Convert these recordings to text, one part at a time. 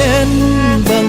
็น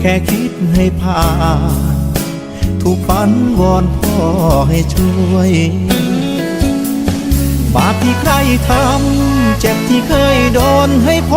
แค่คิดให้ผ่าน ทุกฝันวอนพ่อให้ช่วย บาปที่ใครทำ เจ็บที่เคยโดนให้พ่อ